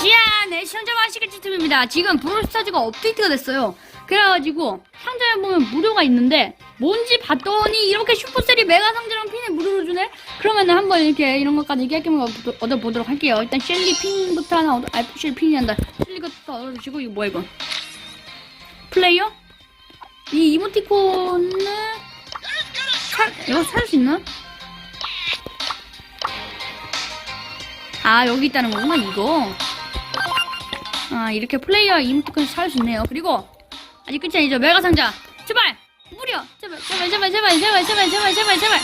지야, 네, 시청자 아시겠지 팀입니다. 지금 브롤스타즈가 업데이트가 됐어요. 그래가지고 상자에 보면 무료가 있는데 뭔지 봤더니 이렇게 슈퍼셀이 메가 상자랑 핀을 무료로 주네? 그러면 은 한번 이렇게 이런 것까지 깨끗하게 얻어- 얻어보도록 할게요. 일단 셸리 핀부터 하나 얻어, 아, 셸리 핀이 한다. 셸리부터 얻어주시고 이거 뭐야 이거? 플레이어? 이 이모티콘은 살, 이거 살 수 있나? 아 여기 있다는 거구나 이거 아 이렇게 플레이어 이모티콘 살수 있네요. 그리고 아직 끝이 아니죠. 메가 상자. 제발! 무려! 제발 제발 제발 제발 제발 제발 제발 제발 제발!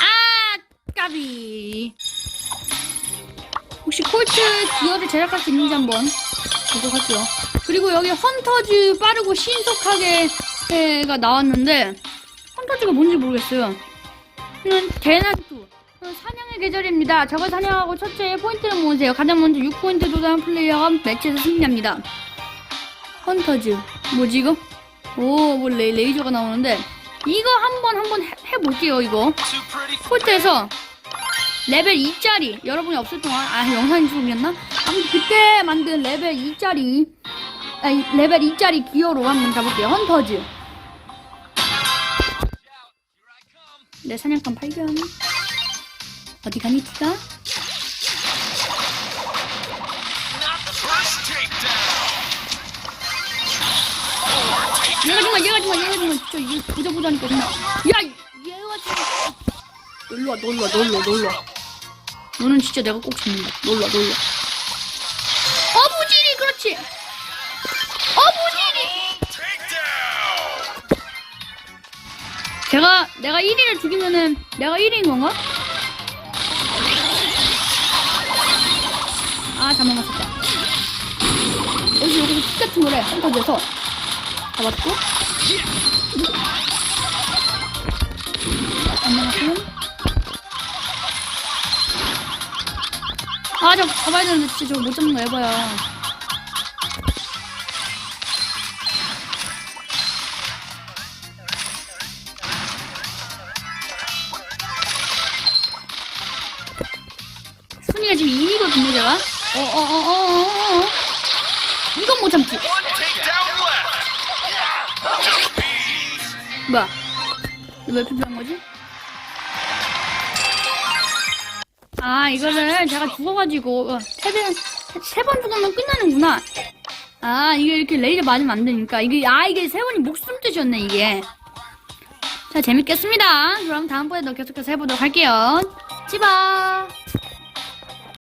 아 까비! 혹시 콜트 기어를 제작할 수 있는지 한번 보도록 할게요. 그리고 여기 헌터즈 빠르고 신속하게가 나왔는데 헌터즈가 뭔지 모르겠어요. 이건 어, 사냥의 계절입니다. 적을 사냥하고 첫째에 포인트를 모으세요. 가장 먼저 6포인트 도달한 플레이어가 매치에서 승리합니다. 헌터즈. 뭐지 이거? 오, 뭐 레, 레이저가 나오는데 이거 한번 한번 해, 해볼게요 이거. 폴트에서 레벨 2짜리 여러분이 없을 동안 아 영상이 죽었나? 아무튼 그때 만든 레벨 2짜리 아니 레벨 2짜리 기어로 한번 가볼게요. 헌터즈. 내 사냥감 발견. 어디 가니 티가? 얘가 정말 얘가 정말 얘가 정말 이게 보자 보자니까 정말. 야 얘가 진짜 놀러와 놀러와 놀러와 놀러와. 너는 진짜 내가 꼭 잡는다. 놀러와 놀러와. 어부지리 그렇지. 어부지리. 제가 내가 1위를 죽이면은 내가 1위인 건가? 잘못 맞췄다. 여기 여기서 키 같은 거래 한타지에서 잡았고 안녕하세요. 아저 잡아야 되는데 진짜 저거 못 잡는 거 해봐요 순위가 지금 2위거든요 제가 어어어어어어 이건 못 참지 뭐야? 왜 필요한 거지? 아, 이거를 제가 죽어가지고, 세 번, 세 번 죽으면 끝나는구나. 아, 이게 이렇게 레이저 맞으면 안 되니까. 이게, 아, 이게 세 번이 목숨 뜻이었네, 이게. 자, 재밌겠습니다. 그럼 다음번에도 계속해서 해보도록 할게요. 치바!